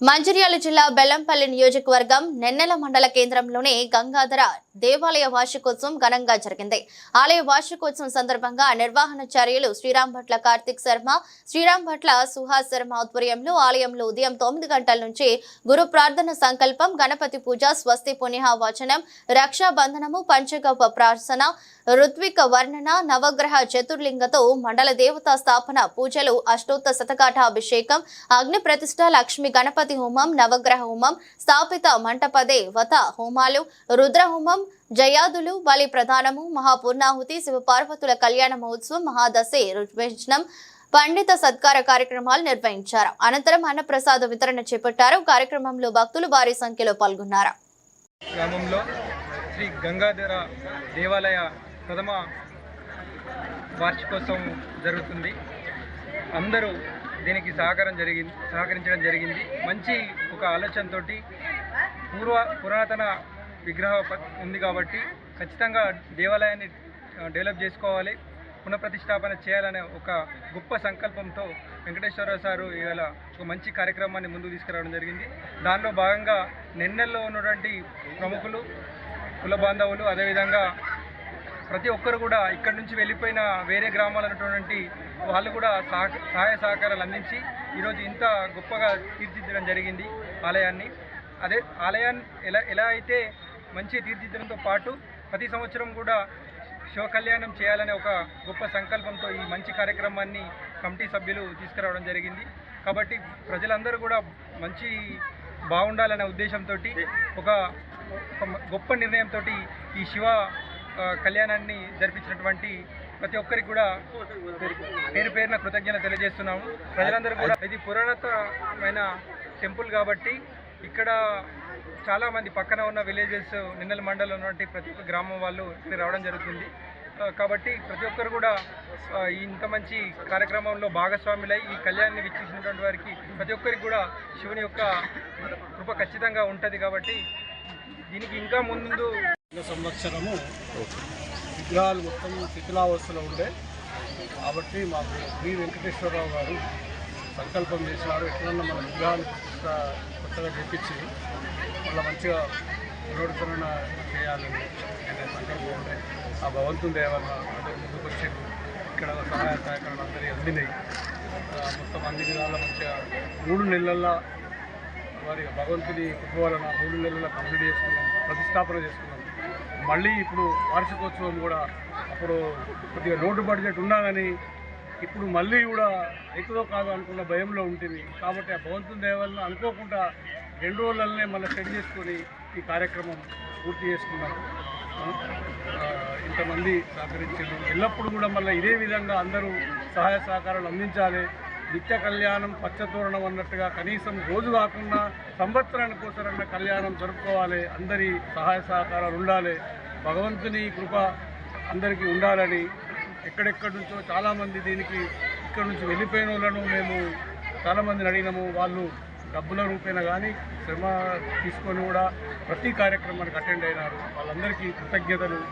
మంచిర్యాల జిల్లా బెల్లంపల్లి నియోజకవర్గం నెన్నెల మండల కేంద్రంలోని గంగాధర దేవాలయ వార్షికోత్సవం ఘనంగా జరిగింది. ఆలయ వార్షికోత్సవం సందర్భంగా నిర్వహణ చర్యలు శ్రీరామ్ భట్ల కార్తిక్ శర్మ శ్రీరామ్ భట్ల సుహాస్ శర్మ ఆధ్వర్యంలో ఆలయంలో ఉదయం తొమ్మిది గంటల నుంచి గురు ప్రార్థన సంకల్పం గణపతి పూజ స్వస్తి పుణ్య వచనం రక్షాబంధనము పంచగవ ప్రార్థన ఋత్విక వర్ణన నవగ్రహ చతుర్లింగతో మండల దేవతా స్థాపన పూజలు అష్టోత్త శతకాఠాభిషేకం అగ్ని ప్రతిష్ట లక్ష్మి గణపతి హోమం నవగ్రహ హోమం స్థాపిత మంటపదే వత హోమాలు రుద్రహోమం జయాదులు బలి ప్రధానము మహాపూర్ణాహుతి శివపార్వతుల కళ్యాణ మహోత్సవం మహాదశే రుజ్వేషణం పండిత సత్కార కార్యక్రమాలు నిర్వహించారు. అనంతరం అన్నప్రసాద వితరణ చేపట్టారు. కార్యక్రమంలో భక్తులు భారీ సంఖ్యలో పాల్గొన్నారు. గ్రామంలో శ్రీ గంగాధర దేవాలయ ప్రథమ వార్షికోత్సవం జరుగుతుంది. అందరూ దీనికి సహకారం జరిగింది సహకరించడం జరిగింది. మంచి ఒక ఆలోచనతోటి పూర్వ పురాతన విగ్రహ ఉంది కాబట్టి ఖచ్చితంగా దేవాలయాన్ని డెవలప్ చేసుకోవాలి. పునఃప్రతిష్టాపన చేయాలనే ఒక గొప్ప సంకల్పంతో వెంకటేశ్వరరావు సారు ఇవాళ ఒక మంచి కార్యక్రమాన్ని ముందుకు తీసుకురావడం జరిగింది. దానిలో భాగంగా నిన్నెల్లో ఉన్నటువంటి ప్రముఖులు కుల బాంధవులు అదేవిధంగా ప్రతి ఒక్కరు కూడా ఇక్కడి నుంచి వెళ్ళిపోయిన వేరే గ్రామాలు ఉన్నటువంటి వాళ్ళు కూడా సహాయ సహకారాలు అందించి ఈరోజు ఇంత గొప్పగా తీర్చిదిద్దడం జరిగింది ఆలయాన్ని. అదే ఆలయాన్ని ఎలా ఎలా అయితే మంచి తీర్చిదిద్దడంతో పాటు ప్రతి సంవత్సరం కూడా శివ కళ్యాణం చేయాలనే ఒక గొప్ప సంకల్పంతో ఈ మంచి కార్యక్రమాన్ని కమిటీ సభ్యులు తీసుకురావడం జరిగింది. కాబట్టి ప్రజలందరూ కూడా మంచి బాగుండాలనే ఉద్దేశంతో ఒక గొప్ప నిర్ణయంతో ఈ శివ కళ్యాణాన్ని జరిపించినటువంటి ప్రతి ఒక్కరికి కూడా పేరు పేరున కృతజ్ఞత తెలియజేస్తున్నాము. ప్రజలందరూ కూడా ఇది పురాతనమైన టెంపుల్ కాబట్టి ఇక్కడ చాలా మంది పక్కన ఉన్న విలేజెస్ నిన్నెల మండలం ఉన్నటువంటి ప్రతి ఒక్క గ్రామం వాళ్ళు ఇక్కడ రావడం జరుగుతుంది. కాబట్టి ప్రతి ఒక్కరు కూడా ఇంత మంచి కార్యక్రమంలో భాగస్వాములై ఈ కళ్యాణాన్ని వీక్షించినటువంటి వారికి ప్రతి ఒక్కరికి కూడా శివుని యొక్క కృప ఖచ్చితంగా ఉంటుంది కాబట్టి దీనికి ఇంకా ముందు సంవత్సరము విగ్రహాలు మొత్తం శిథిలావస్థలో ఉండే. కాబట్టి మాకు శ్రీ వెంకటేశ్వరరావు గారు సంకల్పం చేసినారు. ఎట్లన్నా మన విగ్రహాలు ప్రతిష్ట కొత్తగా చేపించి మళ్ళీ మంచిగా పునరుద్ధరణ చేయాలని అనే సంకల్పం ఉండే ఆ భగవంతుని దయ అందరూ ముందుకు వచ్చారు ఇక్కడ సహాయ సహకారాలు అందరికీ అందినాయి. మొత్తం అన్ని విధాల మంచిగా మూడు నెలల్లో వారి భగవంతుని కృప మూడు నెలల కంప్లీట్ చేసుకున్నాం ప్రతిష్టాపన చేసుకున్నాం. మళ్ళీ ఇప్పుడు వార్షికోత్సవం కూడా అప్పుడు కొద్దిగా నోటు బడ్జెట్ ఉన్నా కానీ ఇప్పుడు మళ్ళీ కూడా అవుతుందో కాదో అనుకున్న భయంలో ఉంటుంది. కాబట్టి ఆ భగవంతుని దయ అనుకోకుండా రెండు రోజులనే మళ్ళీ సెట్ చేసుకొని ఈ కార్యక్రమం పూర్తి చేసుకున్నాం ఇంతమంది సహకరించారు. ఎల్లప్పుడూ కూడా మళ్ళీ ఇదే విధంగా అందరూ సహాయ సహకారాలు అందించాలి. నిత్య కళ్యాణం పచ్చతోరణం అన్నట్టుగా కనీసం రోజు కాకుండా సంవత్సరానికి కోసరన్న కళ్యాణం జరుపుకోవాలి. అందరి సహాయ సహకారాలు ఉండాలి. భగవంతుని కృప అందరికీ ఉండాలని ఎక్కడెక్కడి నుంచో చాలామంది దీనికి ఇక్కడ నుంచి వెళ్ళిపోయిన వాళ్ళను మేము చాలామందిని అడిగినాము. వాళ్ళు డబ్బుల రూపేణ కానీ శ్రమ తీసుకొని కూడా ప్రతి కార్యక్రమానికి అటెండ్ అయినారు. వాళ్ళందరికీ కృతజ్ఞతలు.